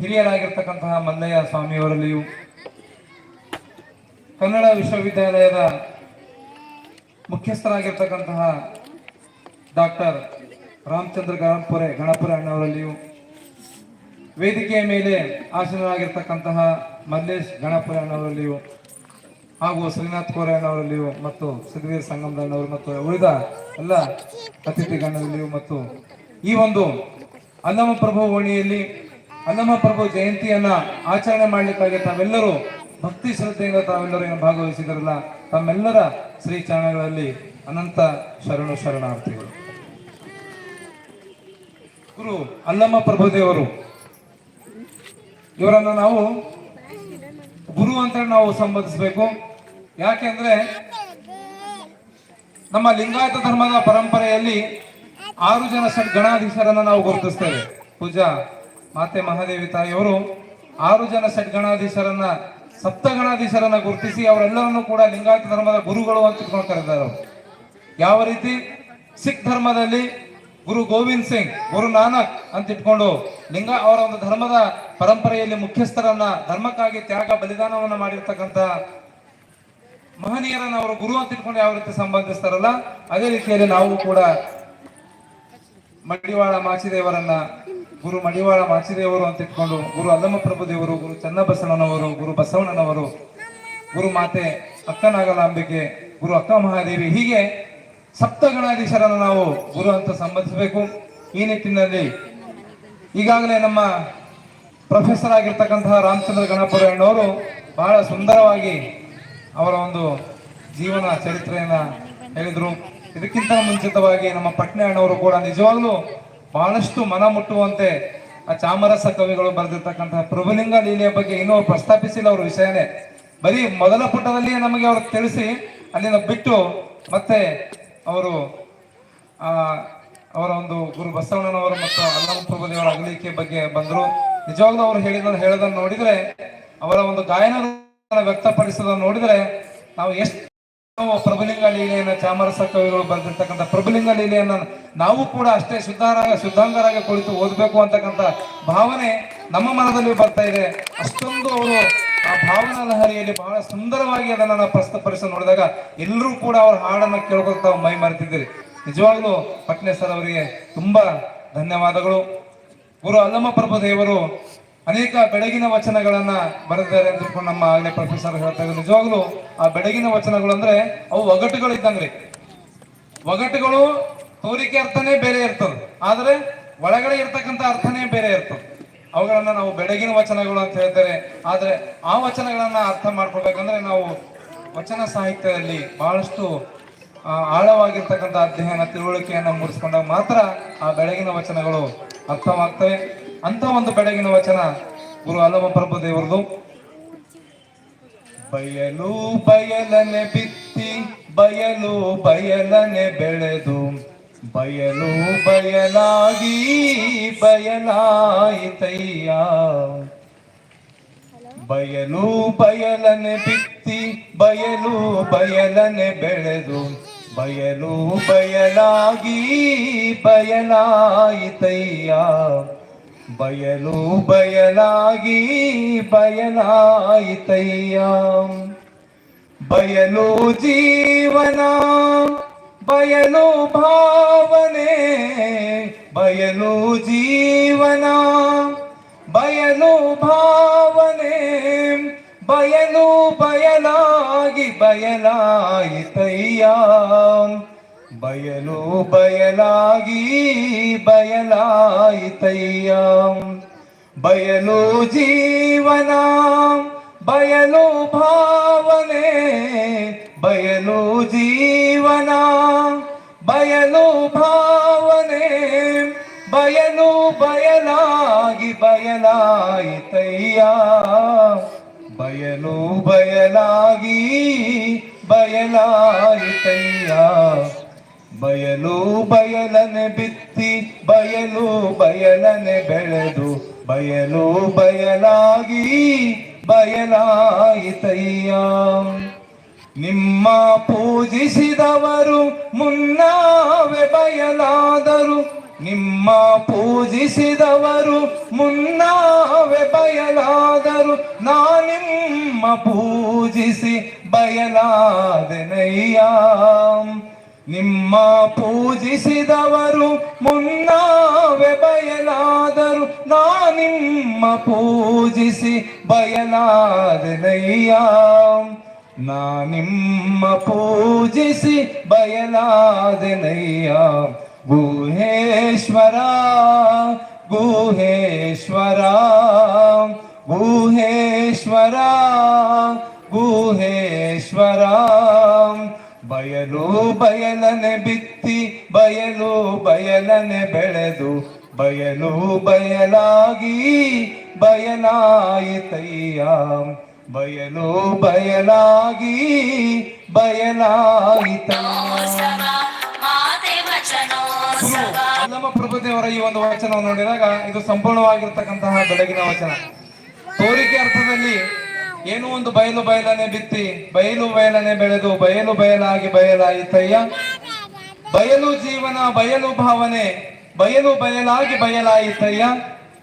ಹಿರಿಯರಾಗಿರ್ತಕ್ಕಂತಹ ಮಲ್ಲಯ್ಯ ಸ್ವಾಮಿಯವರಲ್ಲಿಯೂ ಕನ್ನಡ ವಿಶ್ವವಿದ್ಯಾಲಯದ ಮುಖ್ಯಸ್ಥರಾಗಿರ್ತಕ್ಕಂತಹ ಡಾಕ್ಟರ್ ರಾಮಚಂದ್ರ ಗಣಪುರೆ, ಗಣಪುರ ಅಣ್ಣವರಲ್ಲಿಯೂ ವೇದಿಕೆಯ ಮೇಲೆ ಆಸೀನರಾಗಿರ್ತಕ್ಕಂತಹ ಮಲ್ಲೇಶ್ ಗಣಪುರ ಅಣ್ಣವರಲ್ಲಿಯೂ ಹಾಗೂ ಶ್ರೀನಾಥ್ ಕೋರೆ ಅಣ್ಣವರಲ್ಲಿಯೂ ಮತ್ತು ಸಿದ್ಧವೀರ್ ಸಂಗಮದ ಅಣ್ಣವರು ಮತ್ತು ಉಳಿದ ಎಲ್ಲ ಅತಿಥಿ ಗಣ್ಯರಲ್ಲಿಯೂ ಮತ್ತು ಈ ಒಂದು ಅನ್ನಮ ಪ್ರಭು ಓಣಿಯಲ್ಲಿ ಅಲ್ಲಮ ಪ್ರಭು ಜಯಂತಿಯನ್ನ ಆಚರಣೆ ಮಾಡಲಿಕ್ಕಾಗಿ ತಾವೆಲ್ಲರೂ ಭಕ್ತಿ ಶ್ರದ್ಧೆಯಿಂದ ತಾವೆಲ್ಲರೂ ಏನು ಭಾಗವಹಿಸಿದರಲ್ಲ, ತಮ್ಮೆಲ್ಲರ ಶ್ರೀ ಚರಣಗಳಲ್ಲಿ ಅನಂತ ಶರಣು ಶರಣಾರ್ಥಿಗಳು. ಗುರು ಅಲ್ಲಮ್ಮ ಪ್ರಭುದೇವರು ಇವರನ್ನ ನಾವು ಗುರು ಅಂತ ನಾವು ಸಂಬೋಧಿಸಬೇಕು. ಯಾಕೆಂದ್ರೆ ನಮ್ಮ ಲಿಂಗಾಯತ ಧರ್ಮದ ಪರಂಪರೆಯಲ್ಲಿ ಆರು ಜನ ಷಡ್ ಗಣಾಧೀಶರನ್ನ ನಾವು ಗುರುತಿಸ್ತೇವೆ. ಪೂಜಾ ಮಾತೆ ಮಹಾದೇವಿ ತಾಯಿಯವರು ಆರು ಜನ ಷಡ್ ಗಣಾಧೀಶರನ್ನ ಸಪ್ತ ಗಣಾಧೀಶರನ್ನ ಗುರುತಿಸಿ ಅವರೆಲ್ಲರನ್ನೂ ಕೂಡ ಲಿಂಗಾಯತ ಧರ್ಮದ ಗುರುಗಳು ಅಂತ ಕರೆದಿದ್ದಾರೆ ಅವರು. ಯಾವ ರೀತಿ ಸಿಖ್ ಧರ್ಮದಲ್ಲಿ ಗುರು ಗೋವಿಂದ್ ಸಿಂಗ್, ಗುರು ನಾನಕ್ ಅಂತ ಇಟ್ಕೊಂಡು ಲಿಂಗ, ಅವರ ಒಂದು ಧರ್ಮದ ಪರಂಪರೆಯಲ್ಲಿ ಮುಖ್ಯಸ್ಥರನ್ನ, ಧರ್ಮಕ್ಕಾಗಿ ತ್ಯಾಗ ಬಲಿದಾನವನ್ನ ಮಾಡಿರ್ತಕ್ಕಂತ ಮಹನೀಯರನ್ನ ಅವರು ಗುರು ಅಂತ ಇಟ್ಕೊಂಡು ಯಾವ ರೀತಿ ಸಂಬಂಧಿಸ್ತಾರಲ್ಲ, ಅದೇ ರೀತಿಯಲ್ಲಿ ನಾವು ಕೂಡ ಮಡಿವಾಳ ಮಾಚಿದೇವರನ್ನ ಗುರು ಮಡಿವಾಳ ಮಾಚಿದೇವರು ಅಂತ ಇಟ್ಕೊಂಡು ಗುರು ಅಲ್ಲಮ್ಮ ಪ್ರಭುದೇವರು ಗುರು ಚನ್ನಬಸವಣ್ಣನವರು, ಗುರು ಬಸವಣ್ಣನವರು, ಗುರು ಮಾತೆ ಅಕ್ಕನಾಗಲಾಂಬಿಕೆ, ಗುರು ಅಕ್ಕ ಮಹಾದೇವಿ, ಹೀಗೆ ಸಪ್ತಗಣಾಧೀಶರನ್ನು ನಾವು ಗುರು ಅಂತ ಸಂಬಂಧಿಸಬೇಕು. ಈ ನಿಟ್ಟಿನಲ್ಲಿ ಈಗಾಗಲೇ ನಮ್ಮ ಪ್ರೊಫೆಸರ್ ಆಗಿರ್ತಕ್ಕಂತಹ ರಾಮಚಂದ್ರ ಗಣಪುರ ಅಣ್ಣವರು ಬಹಳ ಸುಂದರವಾಗಿ ಅವರ ಒಂದು ಜೀವನ ಚರಿತ್ರೆಯನ್ನ ಹೇಳಿದ್ರು. ಇದಕ್ಕಿಂತ ಮುಂಚಿತವಾಗಿ ನಮ್ಮ ಪಟ್ನೆ ಅಣ್ಣವರು ಕೂಡ ನಿಜವಾಗ್ಲೂ ಬಹಳಷ್ಟು ಮನ ಮುಟ್ಟುವಂತೆ ಆ ಚಾಮರಸ ಕವಿಗಳು ಬರೆದಿರ್ತಕ್ಕಂತಹ ಪ್ರಭುಲಿಂಗ ಲೀಲೆಯ ಬಗ್ಗೆ ಇನ್ನೂ ಪ್ರಸ್ತಾಪಿಸಿಲ್ಲ ಅವ್ರ ವಿಷಯನೇ. ಬರೀ ಮೊದಲ ಪುಟದಲ್ಲಿ ನಮಗೆ ಅವ್ರು ತಿಳಿಸಿ ಅಲ್ಲಿನ ಬಿಟ್ಟು ಮತ್ತೆ ಅವರು, ಆ, ಅವರ ಒಂದು ಗುರು ಬಸವಣ್ಣನವರು ಮತ್ತು ಅಲ್ಲಮ ಪ್ರಭುದೇವರ ಅಗಲಿಕೆ ಬಗ್ಗೆ ಬಂದ್ರು. ನಿಜವಾಗ್ಲೂ ಅವರು ಹೇಳಿದ ಹೇಳೋದನ್ನು ನೋಡಿದ್ರೆ, ಅವರ ಒಂದು ಗಾಯನ ವ್ಯಕ್ತಪಡಿಸೋದನ್ನು ನೋಡಿದ್ರೆ ನಾವು ಎಷ್ಟು ಪ್ರಭುಲಿಂಗ ಲೀಲೆಯನ್ನು ಚಾಮರಸ ಕವಿಗಳು ಬರೆದಿರ್ತಕ್ಕಂಥ ಪ್ರಭುಲಿಂಗ ಲೀಲೆಯನ್ನು ನಾವು ಕೂಡ ಅಷ್ಟೇ ಶುದ್ಧರಾಗ, ಶುದ್ಧಾಂಗರಾಗಿ ಕುಳಿತು ಓದಬೇಕು ಅಂತಕ್ಕಂಥ ಭಾವನೆ ನಮ್ಮ ಮನದಲ್ಲಿ ಬರ್ತಾ ಇದೆ. ಅಷ್ಟೊಂದು ಅವರು ಆ ಭಾವನಾ ಲಹರಿಯಲ್ಲಿ ಬಹಳ ಸುಂದರವಾಗಿ ಅದನ್ನು ಪ್ರಸ್ತುತಪಡಿಸಿ ನೋಡಿದಾಗ ಎಲ್ಲರೂ ಕೂಡ ಅವ್ರ ಹಾಡನ್ನು ಕೇಳ್ಕೊಳ್ತಾ ತಾವು ಮೈ ಮರೆತಿದ್ದೀರಿ. ನಿಜವಾಗ್ಲೂ ಪಟ್ನೆ ಸರ್ ಅವರಿಗೆ ತುಂಬಾ ಧನ್ಯವಾದಗಳು. ಗುರು ಅಲ್ಲಮ್ಮ ಪ್ರಭು ದೇವರು ಅನೇಕ ಬೆಳಗಿನ ವಚನಗಳನ್ನ ಬರೆದಿದ್ದಾರೆ ಅಂತ ನಮ್ಮ ಆಗಲೇ ಪ್ರೊಫೆಸರ್ ಹೇಳ್ತಾ ಇದ್ರು ನಿಜವಾಗ್ಲೂ ಆ ಬೆಳಗಿನ ವಚನಗಳು ಅಂದ್ರೆ ಅವು ಒಗಟುಗಳು ಇದ್ದಂಗ್ರಿ. ಒಗಟುಗಳು ತೋರಿಕೆ ಅರ್ಥನೇ ಬೇರೆ ಇರ್ತದೆ. ಆದ್ರೆ ಒಳಗಡೆ ಇರ್ತಕ್ಕಂಥ ಅರ್ಥನೇ ಬೇರೆ ಇರ್ತದೆ. ಅವುಗಳನ್ನ ನಾವು ಬೆಳಗಿನ ವಚನಗಳು ಅಂತ ಹೇಳ್ತಾರೆ. ಆದ್ರೆ ಆ ವಚನಗಳನ್ನ ಅರ್ಥ ಮಾಡ್ಕೊಳ್ಬೇಕಂದ್ರೆ ನಾವು ವಚನ ಸಾಹಿತ್ಯದಲ್ಲಿ ಬಹಳಷ್ಟು ಆಳವಾಗಿರ್ತಕ್ಕಂಥ ಅಧ್ಯಯನ, ತಿಳುವಳಿಕೆಯನ್ನ ಮೂಡಿಸ್ಕೊಂಡಾಗ ಮಾತ್ರ ಆ ಬೆಳಗಿನ ವಚನಗಳು ಅರ್ಥವಾಗ್ತವೆ. ಅಂತ ಒಂದು ಬೆಳಗಿನ ವಚನ ಗುರು ಅಲ್ಲಮ ಪ್ರಭು ದೇವರದು ಬಯಲು ಬಯಲನೆ ಬಿತ್ತಿ, ಬಯಲು ಬಯಲನೆ ಬೆಳೆದು, ಬಯಲು ಬಯಲಾಗಿ ಬಯಲಾಯಿತಯ್ಯ ಬಯಲು ಬಯಲನೆ ಬಿತ್ತಿ, ಬಯಲು ಬಯಲನೆ ಬೆಳೆದು, ಬಯಲು ಬಯಲಾಗಿ ಬಯಲಾಯಿತಯ್ಯ ಬಯಲು ಬಯಲಾಗಿ ಬಯಲಾಯಿತಯ್ಯ ಬಯಲು ಜೀವನ ಬಯಲು ಭಾವನೆ ಬಯಲು ಜೀವನ ಬಯಲು ಭಾವನೆ ಬಯಲು ಬಯಲಾಗಿ ಬಯಲಾಯಿತಯ್ಯ ಬಯಲು ಬಯಲಾಗಿ ಬಯಲಾಯಿತಯ್ಯ ಬಯಲು ಜೀವನ, ಬಯಲು ಭಾವನೆ, ಬಯಲು ಜೀವನ, ಬಯಲು ಭಾವನೆ, ಬಯಲು ಬಯಲಾಗಿ ಬಯಲಾಯಿತಯ್ಯ ಬಯಲು ಬಯಲಾಗಿ ಬಯಲಾಯಿತಯ್ಯ ಬಯಲು ಬಯಲನೆ ಬಿತ್ತಿ, ಬಯಲು ಬಯಲನೆ ಬೆಳೆದು, ಬಯಲು ಬಯಲಾಗಿ, ಬಯಲಾಯಿತಯ್ಯ. ನಿಮ್ಮ ಪೂಜಿಸಿದವರು ಮುನ್ನಾವೆ ಬಯಲಾದರು, ನಿಮ್ಮ ಪೂಜಿಸಿದವರು ಮುನ್ನಾವೆ ಬಯಲಾದರು ನಾನಿಮ್ಮ ಪೂಜಿಸಿ ಬಯಲಾದೆನಯ್ಯ. ನಿಮ್ಮ ಪೂಜಿಸಿದವರು ಮುನ್ನಾವೆ ಬಯಲಾದರು ನಾನಿಮ್ಮ ಪೂಜಿಸಿ ಬಯಲಾದೆನಯ್ಯ ನಾನಿಮ್ಮ ಪೂಜಿಸಿ ಬಯಲಾದೆನಯ್ಯ ಗುಹೇಶ್ವರ ಗುಹೇಶ್ವರ ಗುಹೇಶ್ವರ ಗುಹೇಶ್ವರ ಬಯಲು ಬಯಲನೆ ಬಿತ್ತಿ ಬಯಲು ಬಯಲನೆ ಬೆಳೆದು ಬಯಲು ಬಯಲಾಗಿ ಬಯಲಾಯಿತಯ್ಯ. ಬಯಲು ಬಯಲಾಗಿ ಬಯಲಾಯಿತ. ನಮ್ಮ ಪ್ರಭುದೇವರ ಈ ಒಂದು ವಚನವನ್ನು ನೋಡಿದಾಗ ಇದು ಸಂಪೂರ್ಣವಾಗಿರ್ತಕ್ಕಂತಹ ಬೆಳಗಿನ ವಚನ. ತೋರಿಕೆ ಅರ್ಥದಲ್ಲಿ ಏನೋ ಒಂದು ಬಯಲು ಬಯಲನೆ ಬಿತ್ತಿ, ಬಯಲು ಬಯಲನೆ ಬೆಳೆದು, ಬಯಲು ಬಯಲಾಗಿ ಬಯಲಾಯಿತಯ್ಯ. ಬಯಲು ಜೀವನ, ಬಯಲು ಭಾವನೆ, ಬಯಲು ಬಯಲಾಗಿ ಬಯಲಾಯಿತಯ್ಯ.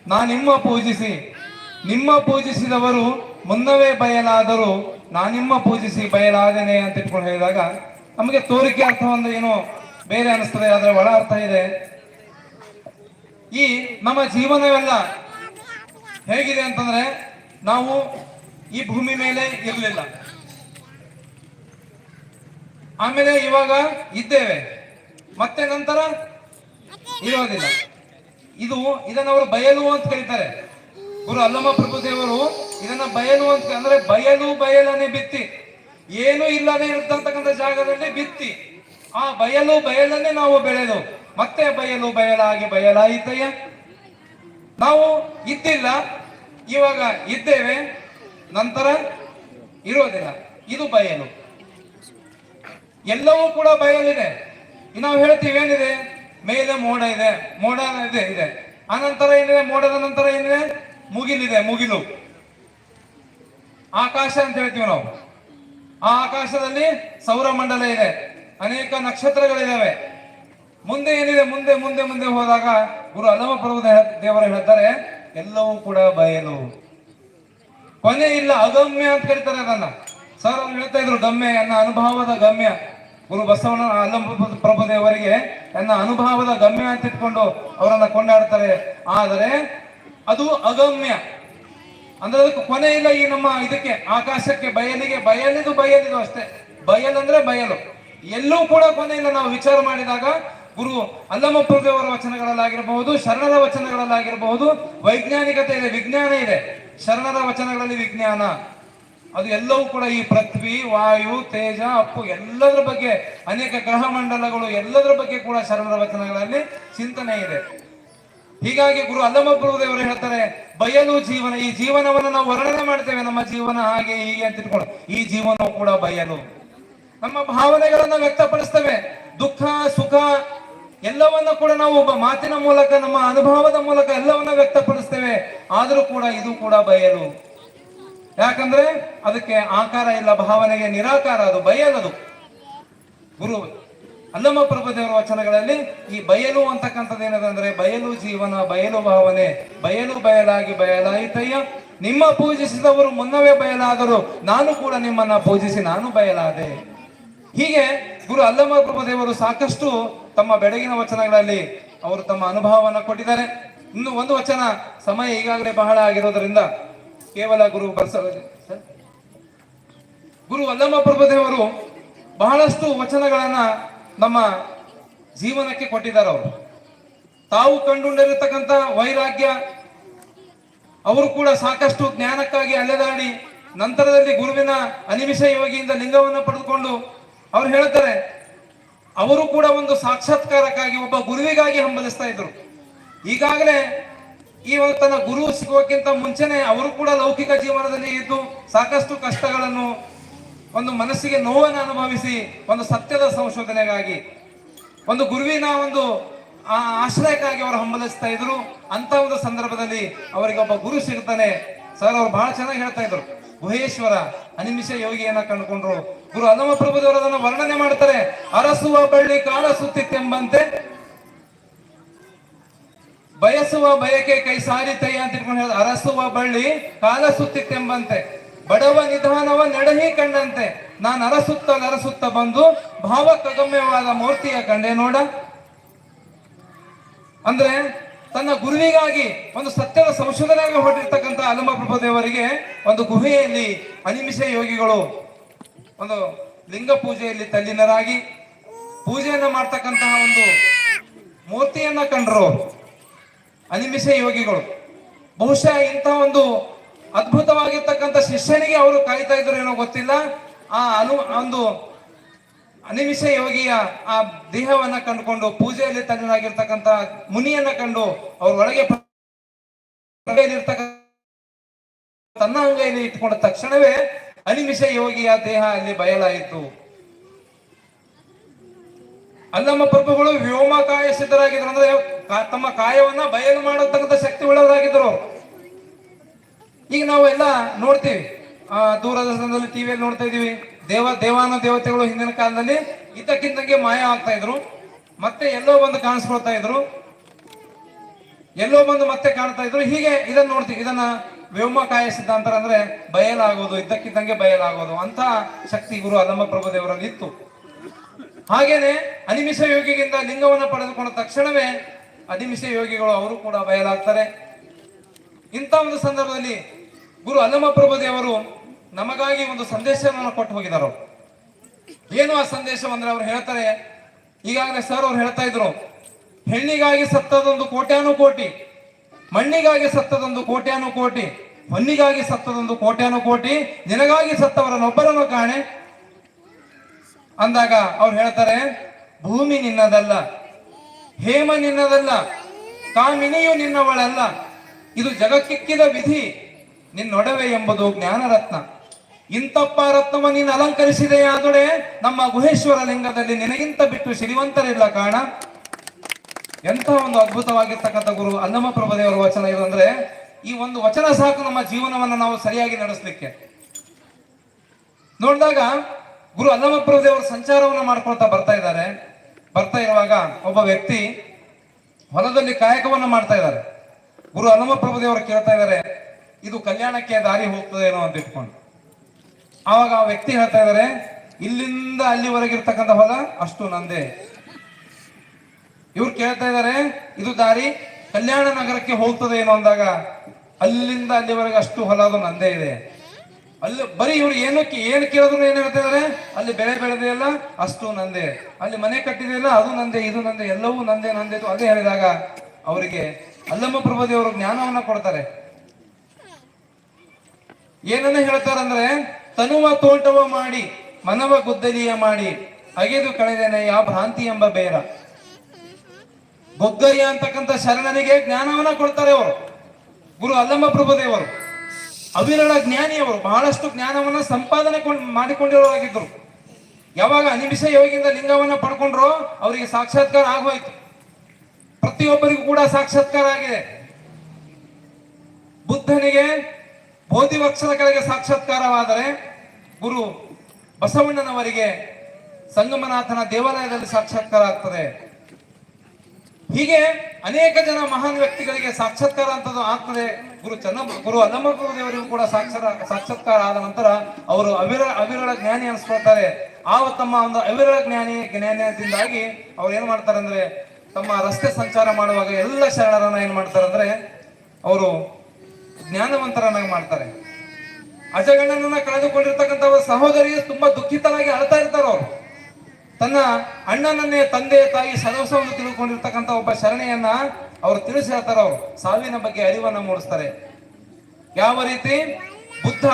ನಾ ನಿಮ್ಮ ಪೂಜಿಸಿ, ನಿಮ್ಮ ಪೂಜಿಸಿದವರು ಮುನ್ನವೇ ಬಯಲಾದರು ನಾನಿಮ್ಮ ಪೂಜಿಸಿ ಬಯಲಾದನೆ ಅಂತ ಇಟ್ಕೊಂಡು ಹೇಳಿದಾಗ ನಮಗೆ ತೋರಿಕೆ ಅರ್ಥ ಒಂದು ಏನೋ ಬೇರೆ ಅನಿಸ್ತದೆ ಆದ್ರೆ ಒಳ ಅರ್ಥ ಇದೆ. ಈ ನಮ್ಮ ಜೀವನವೆಲ್ಲ ಹೇಗಿದೆ ಅಂತಂದ್ರೆ ನಾವು ಈ ಭೂಮಿ ಮೇಲೆ ಇರಲಿಲ್ಲ. ಆಮೇಲೆ ಇವಾಗ ಇದ್ದೇವೆ. ಮತ್ತೆ ನಂತರ ಇರೋದಿಲ್ಲ. ಇದು ಇದನ್ನ ಅವರು ಬಯಲು ಅಂತ ಕರೀತಾರೆ. ಗುರು ಅಲ್ಲಮ ಪ್ರಭುದೇವರು ಇದನ್ನ ಬಯಲು ಅಂತ ಅಂದ್ರೆ ಬಯಲು ಬಯಲನೆ ಬಿತ್ತಿ. ಏನು ಇಲ್ಲದೆ ಇರ್ತಕ್ಕಂಥ ಜಾಗದಲ್ಲಿ ಬಿತ್ತಿ. ಆ ಬಯಲು ಬಯಲನ್ನೇ ನಾವು ಬೆಳೆದು. ಮತ್ತೆ ಬಯಲು ಬಯಲಾಗಿ ಬಯಲಾಯಿತಯ್ಯ ನಾವು ಇದ್ದಿಲ್ಲ. ಇವಾಗ ಇದ್ದೇವೆ. ನಂತರ ಇರೋದಿಲ್ಲ ಇದು ಬಯಲು. ಎಲ್ಲವೂ ಕೂಡ ಬಯಲಿದೆ. ನಾವು ಹೇಳ್ತೀವಿ, ಏನಿದೆ? ಮೇಲೆ ಮೋಡ ಇದೆ ಮೋಡ ಇದೆ ಇದೆ. ಆನಂತರ ಏನಿದೆ? ಮೋಡದ ನಂತರ ಏನಿದೆ? ಮುಗಿಲಿದೆ, ಮುಗಿಲು. ಆಕಾಶ ಅಂತ ಹೇಳ್ತೀವಿ ನಾವು. ಆ ಆಕಾಶದಲ್ಲಿ ಸೌರಮಂಡಲ ಇದೆ. ಅನೇಕ ನಕ್ಷತ್ರಗಳಿದಾವೆ. ಮುಂದೆ ಏನಿದೆ? ಮುಂದೆ ಮುಂದೆ ಮುಂದೆ ಹೋದಾಗ ಗುರು ಅಲಮ ಪ್ರಭು ದೇವರು ಹೇಳ್ತಾರೆ, ಎಲ್ಲವೂ ಕೂಡ ಬಯಲು. ಕೊನೆ ಇಲ್ಲ, ಅಗಮ್ಯ ಅಂತ ಕರೀತಾರೆ ಅದನ್ನ. ಸರ್, ಅವ್ರು ಹೇಳ್ತಾ ಇದ್ರು, ಗಮ್ಯ, ಎನ್ನ ಅನುಭವದ ಗಮ್ಯ. ಗುರು ಬಸವನ ಅಲ್ಲಮ ಪ್ರಭುದೇವರಿಗೆ ಎನ್ನ ಅನುಭವದ ಗಮ್ಯ ಅಂತ ಇಟ್ಕೊಂಡು ಅವರನ್ನ ಕೊಂಡಾಡ್ತಾರೆ. ಆದರೆ, ಅದು ಅಗಮ್ಯ. ಅಂದ್ರೆ ಅದಕ್ಕೆ ಕೊನೆ ಇಲ್ಲ ಈ ನಮ್ಮ ಇದಕ್ಕೆ, ಆಕಾಶಕ್ಕೆ, ಬಯಲಿಗೆ, ಬಯಲಿದು ಬಯಲಿದು ಅಷ್ಟೇ. ಬಯಲಂದ್ರೆ ಬಯಲು. ಎಲ್ಲೂ ಕೂಡ ಕೊನೆ ಇಲ್ಲ ನಾವು ವಿಚಾರ ಮಾಡಿದಾಗ, ಗುರು ಅಲ್ಲಮ ಪ್ರಭುದೇವರ ವಚನಗಳಲ್ಲಾಗಿರಬಹುದು ಶರಣರ ವಚನಗಳಲ್ಲಾಗಿರಬಹುದು ವೈಜ್ಞಾನಿಕತೆ ಇದೆ ವಿಜ್ಞಾನ ಇದೆ. ಶರಣರ ವಚನಗಳಲ್ಲಿ ವಿಜ್ಞಾನ. ಅದು ಎಲ್ಲವೂ ಕೂಡ ಈ ಪೃಥ್ವಿ, ವಾಯು, ತೇಜ, ಅಪ್ಪು ಎಲ್ಲದರ ಬಗ್ಗೆ ಅನೇಕ ಗ್ರಹ ಮಂಡಲಗಳು ಎಲ್ಲದರ ಬಗ್ಗೆ ಕೂಡ ಶರಣರ ವಚನಗಳಲ್ಲಿ ಚಿಂತನೆ ಇದೆ. ಹೀಗಾಗಿ ಗುರು ಅಲ್ಲಮ ಪ್ರಭುದೇವರು ಹೇಳ್ತಾರೆ, ಬಯಲು ಜೀವನ, ಈ ಜೀವನವನ್ನು ನಾವು ವರ್ಣನೆ ಮಾಡ್ತೇವೆ, ನಮ್ಮ ಜೀವನ ಹಾಗೆ ಹೀಗೆ ಅಂತ ತಿಳ್ಕೊಂಡು ಈ ಜೀವನವು ಕೂಡ ಬಯಲು. ನಮ್ಮ ಭಾವನೆಗಳನ್ನು ವ್ಯಕ್ತಪಡಿಸ್ತೇವೆ. ದುಃಖ, ಸುಖ ಎಲ್ಲವನ್ನ ಕೂಡ ನಾವು ಒಬ್ಬ ಮಾತಿನ ಮೂಲಕ, ನಮ್ಮ ಅನುಭವದ ಮೂಲಕ ಎಲ್ಲವನ್ನ ವ್ಯಕ್ತಪಡಿಸ್ತೇವೆ. ಆದರೂ ಕೂಡ ಇದು ಕೂಡ ಬಯಲು. ಯಾಕಂದ್ರೆ ಅದಕ್ಕೆ ಆಕಾರ ಇಲ್ಲ, ಭಾವನೆಗೆ ನಿರಾಕಾರ ಅದು ಬಯಲದು ಗುರು, ಅಲ್ಲಮ್ಮ ಪ್ರಭುದೇವರ ವಚನಗಳಲ್ಲಿ ಈ ಬಯಲು ಅಂತಕ್ಕಂಥದ್ದು ಏನದಂದ್ರೆ, ಬಯಲು ಜೀವನ, ಬಯಲು ಭಾವನೆ, ಬಯಲು ಬಯಲಾಗಿ ಬಯಲಾಯಿತಯ್ಯ. ನಿಮ್ಮ ಪೂಜಿಸಿದವರು ಮುನ್ನವೇ ಬಯಲಾದರು, ನಾನು ಕೂಡ ನಿಮ್ಮನ್ನ ಪೂಜಿಸಿ ನಾನು ಬಯಲಾದೆ. ಹೀಗೆ ಗುರು ಅಲ್ಲಮ್ಮ ಪ್ರಭುದೇವರು ಸಾಕಷ್ಟು ತಮ್ಮ ಬೆಳಗಿನ ವಚನಗಳಲ್ಲಿ ಅವರು ತಮ್ಮ ಅನುಭವವನ್ನು ಕೊಟ್ಟಿದ್ದಾರೆ ಇನ್ನು ಒಂದು ವಚನ ಸಮಯ ಈಗಾಗಲೇ ಬಹಳ ಆಗಿರೋದ್ರಿಂದ ಕೇವಲ ಗುರು ಬರ್ಸ? ಗುರು ಅಲ್ಲಮ ಪ್ರಭುದೇವರು ಬಹಳಷ್ಟು ವಚನಗಳನ್ನ ನಮ್ಮ ಜೀವನಕ್ಕೆ ಕೊಟ್ಟಿದ್ದಾರೆ ಅವರು ತಾವು ಕಂಡುಕೊಂಡಿರತಕ್ಕಂತ ವೈರಾಗ್ಯ, ಅವರು ಕೂಡ ಸಾಕಷ್ಟು ಜ್ಞಾನಕ್ಕಾಗಿ ಅಲೆದಾಡಿ ನಂತರದಲ್ಲಿ ಗುರುವಿನ ಅನಿಮಿಷ ಯೋಗಿಯಿಂದ ಲಿಂಗವನ್ನು ಪಡೆದುಕೊಂಡು ಅವ್ರು ಹೇಳ್ತಾರೆ ಅವರು ಕೂಡ ಒಂದು ಸಾಕ್ಷಾತ್ಕಾರಕ್ಕಾಗಿ ಒಬ್ಬ ಗುರುವಿಗಾಗಿ ಹಂಬಲಿಸ್ತಾ ಇದ್ರು. ಈಗಾಗಲೇ ಈ ಒಂದು ತನ್ನ ಗುರು ಸಿಗೋಕ್ಕಿಂತ ಮುಂಚೆನೆ ಅವರು ಕೂಡ ಲೌಕಿಕ ಜೀವನದಲ್ಲಿ ಇದ್ದು ಸಾಕಷ್ಟು ಕಷ್ಟಗಳನ್ನು ಒಂದು ಮನಸ್ಸಿಗೆ ನೋವನ್ನು ಅನುಭವಿಸಿ ಒಂದು ಸತ್ಯದ ಸಂಶೋಧನೆಗಾಗಿ ಒಂದು ಗುರುವಿನ ಒಂದು ಆ ಆಶ್ರಯಕ್ಕಾಗಿ ಅವರು ಹಂಬಲಿಸ್ತಾ ಇದ್ರು. ಅಂತ ಒಂದು ಸಂದರ್ಭದಲ್ಲಿ ಅವರಿಗೆ ಒಬ್ಬ ಗುರು ಸಿಗ್ತಾನೆ. ಸರ್, ಅವ್ರು ಬಹಳ ಚೆನ್ನಾಗಿ ಹೇಳ್ತಾ ಇದ್ರು. ಗುಹೇಶ್ವರ, ಅನಿಮಿಷ ಯೋಗಿಯನ್ನ ಕಂಡುಕೊಂಡ್ರು. ಗುರು ಹನುಮ ಪ್ರಭುದೇವರು ಅದನ್ನು ವರ್ಣನೆ ಮಾಡ್ತಾರೆ. ಅರಸುವ ಬಳ್ಳಿ ಕಾಲ ಸುತ್ತಿತ್ತೆಂಬಂತೆ ಬಯಸುವ ಬಯಕೆ ಕೈ ಸಾರಿತಯ್ಯ ಅಂತ ಇಟ್ಕೊಂಡು ಅರಸುವ ಬಳ್ಳಿ ಕಾಲ ಸುತ್ತಿತ್ತೆಂಬಂತೆ, ಬಡವ ನಿಧಾನವ ನಡೆಹಿ ಕಂಡಂತೆ. ನಾನು ಅರಸುತ್ತ ನರಸುತ್ತ ಬಂದು ಭಾವಕಗಮ್ಯವಾದ ಮೂರ್ತಿಯ ಕಂಡೆ ನೋಡ. ಅಂದ್ರೆ ತನ್ನ ಗುರುವಿಗಾಗಿ ಒಂದು ಸತ್ಯದ ಸಂಶೋಧನೆಗೆ ಹೊರಟಿರ್ತಕ್ಕಂಥ ಅಲಂಬ ಪ್ರಭುದೇವರಿಗೆ ಒಂದು ಗುಹೆಯಲ್ಲಿ ಅನಿಮಿಷ ಯೋಗಿಗಳು ಒಂದು ಲಿಂಗ ಪೂಜೆಯಲ್ಲಿ ತಲ್ಲಿನರಾಗಿ ಪೂಜೆಯನ್ನ ಮಾಡ್ತಕ್ಕಂತಹ ಒಂದು ಮೂರ್ತಿಯನ್ನ ಕಂಡ್ರು ಅವರು. ಅನಿಮಿಷ ಯೋಗಿಗಳು. ಬಹುಶಃ ಇಂತಹ ಒಂದು ಅದ್ಭುತವಾಗಿರ್ತಕ್ಕಂಥ ಶಿಷ್ಯನಿಗೆ ಅವರು ಕಾಯ್ತಾ ಇದ್ರು ಏನೋ ಗೊತ್ತಿಲ್ಲ. ಆ ಅನು, ಒಂದು ಅನಿಮಿಷ ಯೋಗಿಯ ಆ ದೇಹವನ್ನ ಕಂಡುಕೊಂಡು ಪೂಜೆಯಲ್ಲಿ ತನ್ನಲಾಗಿರ್ತಕ್ಕಂಥ ಮುನಿಯನ್ನ ಕಂಡು ಅವ್ರ ಒಳಗೆ ತನ್ನ ಅಂಗೈಯಲ್ಲಿ ಇಟ್ಕೊಂಡ ತಕ್ಷಣವೇ ಅನಿಮಿಷ ಯೋಗಿಯ ದೇಹ ಅಲ್ಲಿ ಬಯಲಾಯಿತು. ಅಲ್ಲಮ್ಮ ಪ್ರಭುಗಳು ವ್ಯೋಮಕಾಯ ಸಿದ್ಧರಾಗಿದ್ರು ಅಂದ್ರೆ ತಮ್ಮ ಕಾಯವನ್ನ ಬಯಲು ಮಾಡತಕ್ಕಂಥ ಶಕ್ತಿ ಉಳ್ಳವರಾಗಿದ್ರು ಈಗ ನಾವೆಲ್ಲ ನೋಡ್ತೀವಿ. ಆ ದೂರದರ್ಶನದಲ್ಲಿ ಟಿವಿಯಲ್ಲಿ ನೋಡ್ತಾ ಇದೀವಿ ದೇವ, ದೇವಾನ ದೇವತೆಗಳು ಹಿಂದಿನ ಕಾಲದಲ್ಲಿ ಇದ್ದಕ್ಕಿದ್ದಂಗೆ ಮಾಯ ಆಗ್ತಾ ಇದ್ರು. ಮತ್ತೆ ಎಲ್ಲೋ ಬಂದು ಕಾಣಿಸ್ಕೊಳ್ತಾ ಇದ್ರು. ಎಲ್ಲೋ ಬಂದು ಮತ್ತೆ ಕಾಣ್ತಾ ಇದ್ರು. ಹೀಗೆ ಇದನ್ನ ನೋಡ್ತೀವಿ. ಇದನ್ನ ವ್ಯೋಮಕಾಯ ಸಿದ್ಧಾಂತ ಅಂದ್ರೆ ಬಯಲಾಗೋದು, ಇದ್ದಕ್ಕಿದ್ದಂಗೆ ಬಯಲಾಗೋದು ಅಂತ ಶಕ್ತಿ ಗುರು ಅಲ್ಲಮ್ಮ ಪ್ರಭುದೇವರಲ್ಲಿ ಇತ್ತು. ಹಾಗೇನೆ ಅನಿಮಿಷ ಯೋಗಿಗಿಂತ ಲಿಂಗವನ್ನು ಪಡೆದುಕೊಂಡ ತಕ್ಷಣವೇ ಅನಿಮಿಷ ಯೋಗಿಗಳು ಅವರು ಕೂಡ ಬಯಲಾಗ್ತಾರೆ. ಇಂಥ ಒಂದು ಸಂದರ್ಭದಲ್ಲಿ ಗುರು ಅಲ್ಲಮ ಪ್ರಭುದೇವರು ನಮಗಾಗಿ ಒಂದು ಸಂದೇಶವನ್ನು ಕೊಟ್ಟು ಹೋಗಿದ್ದಾರೆ ಏನು ಆ ಸಂದೇಶ ಅಂದ್ರೆ ಅವ್ರು ಹೇಳ್ತಾರೆ, ಈಗಾಗಲೇ ಸರ್ ಅವ್ರು ಹೇಳ್ತಾ ಇದ್ರು, ಹೆಣ್ಣಿಗಾಗಿ ಸತ್ತದೊಂದು ಕೋಟ್ಯಾನು ಕೋಟಿ ಮಣ್ಣಿಗಾಗಿ ಸತ್ತದೊಂದು ಕೋಟ್ಯಾನು ಕೋಟಿ, ಹೊನ್ನಿಗಾಗಿ ಸತ್ತದೊಂದು ಕೋಟ್ಯಾನು ಕೋಟಿ, ನಿನಗಾಗಿ ಸತ್ತವರನ್ನೊಬ್ಬರನ್ನು ಕಾಣೆ. ಅಂದಾಗ ಅವ್ರು ಹೇಳ್ತಾರೆ, ಭೂಮಿ ನಿನ್ನದಲ್ಲ, ಹೇಮ ನಿನ್ನದಲ್ಲ, ಕಾಮಿನಿಯು ನಿನ್ನವಳಲ್ಲ, ಇದು ಜಗಕ್ಕಿಕ್ಕಿದ ವಿಧಿ, ನಿನ್ನೊಡವೆ ಎಂಬುದು ಜ್ಞಾನರತ್ನ. ಇಂತಪ್ಪ ರತ್ನವ ನೀನು ಅಲಂಕರಿಸಿದೆಯಾದೊಡೆ ನಮ್ಮ ಗುಹೇಶ್ವರ ಲಿಂಗದಲ್ಲಿ ನಿನಗಿಂತ ಬಿಟ್ಟು ಶ್ರೀಮಂತರಿಲ್ಲ ಕಾಣ. ಎಂಥ ಒಂದು ಅದ್ಭುತವಾಗಿರ್ತಕ್ಕಂಥ ಗುರು ಅನ್ನಮ ಪ್ರಭುದೇವರ ವಚನ ಇದು ಈ ಒಂದು ವಚನ ಸಾಕು ನಮ್ಮ ಜೀವನವನ್ನ ನಾವು ಸರಿಯಾಗಿ ನಡೆಸಲಿಕ್ಕೆ. ನೋಡಿದಾಗ ಗುರು ಅನ್ನಮ ಪ್ರಭುದೇವರು ಸಂಚಾರವನ್ನ ಮಾಡ್ಕೊಳ್ತಾ ಬರ್ತಾ ಇದ್ದಾರೆ. ಬರ್ತಾ ಇರುವಾಗ ಒಬ್ಬ ವ್ಯಕ್ತಿ ಹೊಲದಲ್ಲಿ ಕಾಯಕವನ್ನ ಮಾಡ್ತಾ ಇದ್ದಾರೆ. ಗುರು ಅನ್ನಮ ಪ್ರಭುದೇವರು ಕೇಳ್ತಾ ಇದ್ದಾರೆ, ಇದು ಕಲ್ಯಾಣಕ್ಕೆ ದಾರಿ ಹೋಗ್ತದೇನೋ ಅಂತ ಇಟ್ಕೊಂಡು. ಆವಾಗ ಆ ವ್ಯಕ್ತಿ ಹೇಳ್ತಾ ಇದ್ದಾರೆ, ಇಲ್ಲಿಂದ ಅಲ್ಲಿವರೆಗೆ ಇರ್ತಕ್ಕಂಥ ಹೊಲ ಅಷ್ಟು ನಂದೇ. ಇವ್ರು ಕೇಳ್ತಾ ಇದ್ದಾರೆ, ಇದು ದಾರಿ ಕಲ್ಯಾಣ ನಗರಕ್ಕೆ ಹೋಗ್ತದೆ ಏನು ಅಂದಾಗ ಅಲ್ಲಿಂದ ಅಲ್ಲಿವರೆಗೆ ಅಷ್ಟು ಹೊಲ ಅದು ನಂದೇ ಇದೆ. ಅಲ್ಲಿ ಬರೀ ಇವ್ರು ಏನಕ್ಕೆ, ಏನು ಕೇಳಿದ್ರು ಏನ್ ಹೇಳ್ತಾ ಇದಾರೆ ಅಲ್ಲಿ ಬೆಳೆ ಬೆಳೆದೆಯಲ್ಲ ಅಷ್ಟು ನಂದೆ. ಅಲ್ಲಿ ಮನೆ ಕಟ್ಟಿದೆಯಲ್ಲ ಅದು ನಂದೆ, ಇದು ನಂದೆ, ಎಲ್ಲವೂ ನಂದೆ, ನಂದೇ ಅದು ಹೇಳಿದಾಗ ಅವರಿಗೆ ಅಲ್ಲಮ್ಮ ಪ್ರಭುದೇವರು ಜ್ಞಾನವನ್ನ ಕೊಡ್ತಾರೆ. ಏನನ್ನ ಹೇಳ್ತಾರಂದ್ರೆ ತನುವ ತೋಟವ ಮಾಡಿ, ಮನವ ಗುದ್ದಲಿಯ ಮಾಡಿ, ಅಗೆದು ಕಳೆದೇನೆ ಯಾವ ಭ್ರಾಂತಿ ಎಂಬ ಬೇರ. ಗೊಗ್ಗಯ್ಯ ಅಂತಕ್ಕಂಥ ಶರಣನಿಗೆ ಜ್ಞಾನವನ್ನ ಕೊಡ್ತಾರೆ ಅವರು ಗುರು ಅಲ್ಲಮ್ಮ ಪ್ರಭುದೇವರು. ಅವಿರಳ ಜ್ಞಾನಿಯವರು ಬಹಳಷ್ಟು ಜ್ಞಾನವನ್ನ ಸಂಪಾದನೆ ಕೊಂಡ್- ಮಾಡಿಕೊಂಡಿರೋರಾಗಿದ್ದರು ಯಾವಾಗ ಅನಿಮಿಷ ಯೋಗಿಂದ ಲಿಂಗವನ್ನ ಪಡ್ಕೊಂಡ್ರೋ ಅವರಿಗೆ ಸಾಕ್ಷಾತ್ಕಾರ ಆಗೋಯ್ತು. ಪ್ರತಿಯೊಬ್ಬರಿಗೂ ಕೂಡ ಸಾಕ್ಷಾತ್ಕಾರ ಆಗಿದೆ. ಬುದ್ಧನಿಗೆ ಬೋಧಿ ವೃಕ್ಷದ ಕೆಳಗೆ ಸಾಕ್ಷಾತ್ಕಾರವಾದರೆ ಗುರು ಬಸವಣ್ಣನವರಿಗೆ ಸಂಗಮನಾಥನ ದೇವಾಲಯದಲ್ಲಿ ಸಾಕ್ಷಾತ್ಕಾರ ಆಗ್ತದೆ. ಹೀಗೆ ಅನೇಕ ಜನ ಮಹಾನ್ ವ್ಯಕ್ತಿಗಳಿಗೆ ಸಾಕ್ಷಾತ್ಕಾರ ಅಂತದ್ದು ಆಗ್ತದೆ. ಗುರು ಚನ್ನ, ಗುರು ಅನ್ನಮ್ಮ ಗುರುದೇವರಿಗೂ ಕೂಡ ಸಾಕ್ಷರ, ಸಾಕ್ಷಾತ್ಕಾರ ಆದ ನಂತರ ಅವರು ಅವಿರ, ಅವಿರಳ ಜ್ಞಾನಿ ಅನ್ಸ್ಕೊಳ್ತಾರೆ. ಆ ತಮ್ಮ ಒಂದು ಅವಿರಳ ಜ್ಞಾನಿ, ಜ್ಞಾನದಿಂದಾಗಿ ಅವ್ರು ಏನ್ ಮಾಡ್ತಾರೆ ಅಂದ್ರೆ ತಮ್ಮ ರಸ್ತೆ ಸಂಚಾರ ಮಾಡುವಾಗ ಎಲ್ಲ ಶರಣರನ್ನ ಏನ್ ಮಾಡ್ತಾರೆ ಅಂದ್ರೆ ಅವರು ಜ್ಞಾನವಂತರನ್ನಾಗಿ ಮಾಡ್ತಾರೆ. ಅಜಗಣ್ಣನನ್ನ ಕಳೆದುಕೊಂಡಿರ್ತಕ್ಕಂಥ ಸಹೋದರಿಗೆ ಸಹೋದರಿ ತುಂಬಾ ದುಃಖಿತರಾಗಿ ಅಳ್ತಾ ಇರ್ತಾರೆ ಅವರು. ತನ್ನ ಅಣ್ಣನನ್ನೇ ತಂದೆ ತಾಯಿ ಸದಸ್ಯವನ್ನು ತಿಳ್ಕೊಂಡಿರ್ತಕ್ಕಂಥ ಒಬ್ಬ ಶರಣೆಯನ್ನ ಅವರು ತಿಳಿಸಿ ಹೇಳ್ತಾರೆ ಅವರು. ಸಾವಿನ ಬಗ್ಗೆ ಅರಿವನ್ನ ಮೂಡಿಸ್ತಾರೆ. ಯಾವ ರೀತಿ? ಬುದ್ಧ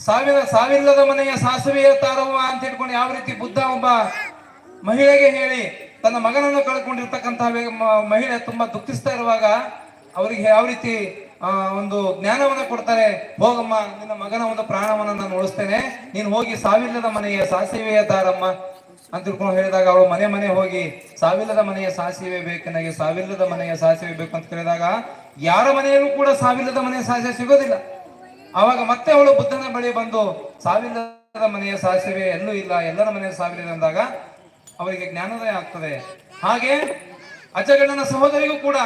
ಸಾವಿನ ಸಾವಿಲ್ಲದ ಮನೆಯ ಸಾಸುವೆಯ ತಾರವ್ವ ಅಂತ ಹೇಳ್ಕೊಂಡು ಯಾವ ರೀತಿ ಬುದ್ಧ ಒಬ್ಬ ಮಹಿಳೆಗೆ ಹೇಳಿ ತನ್ನ ಮಗನನ್ನು ಕಳ್ಕೊಂಡಿರ್ತಕ್ಕಂತಹ ಮಹಿಳೆ ತುಂಬಾ ದುಃಖಿಸ್ತಾ ಇರುವಾಗ ಅವರಿಗೆ ಯಾವ ರೀತಿ ಒಂದು ಜ್ಞಾನವನ್ನ ಕೊಡ್ತಾರೆ. ಹೋಗಮ್ಮ, ನಿನ್ನ ಮಗನ ಒಂದು ಪ್ರಾಣವನ್ನ ನಾನು ಉಳಿಸ್ತೇನೆ. ನೀನು ಹೋಗಿ ಸಾವಿಲ್ಲದ ಮನೆಯ ಸಾಸಿವೆಯ ದಾರಮ್ಮ ಅಂತ ಹೇಳಿದಾಗ ಅವಳು ಮನೆ ಮನೆ ಹೋಗಿ ಸಾವಿಲ್ಲದ ಮನೆಯ ಸಾಸಿವೆ ಬೇಕು, ನನಗೆ ಸಾವಿಲ್ಲದ ಮನೆಯ ಸಾಸಿವೆ ಬೇಕು ಅಂತ ಕೇಳಿದಾಗ ಯಾರ ಮನೆಯಲ್ಲೂ ಕೂಡ ಸಾವಿಲ್ಲದ ಮನೆಯ ಸಾಸಿವೆ ಸಿಗೋದಿಲ್ಲ. ಆವಾಗ ಮತ್ತೆ ಅವಳು ಬುದ್ಧನ ಬಳಿ ಬಂದು ಸಾವಿಲ್ಲದ ಮನೆಯ ಸಾಸಿವೆ ಎಲ್ಲೂ ಇಲ್ಲ, ಎಲ್ಲರ ಮನೆಯ ಸಾವಿಲ್ಲ ಅಂದಾಗ ಅವರಿಗೆ ಜ್ಞಾನೋದಯ ಆಗ್ತದೆ. ಹಾಗೆ ಅಜಗಣ್ಣನ ಸಹೋದರಿಗೂ ಕೂಡ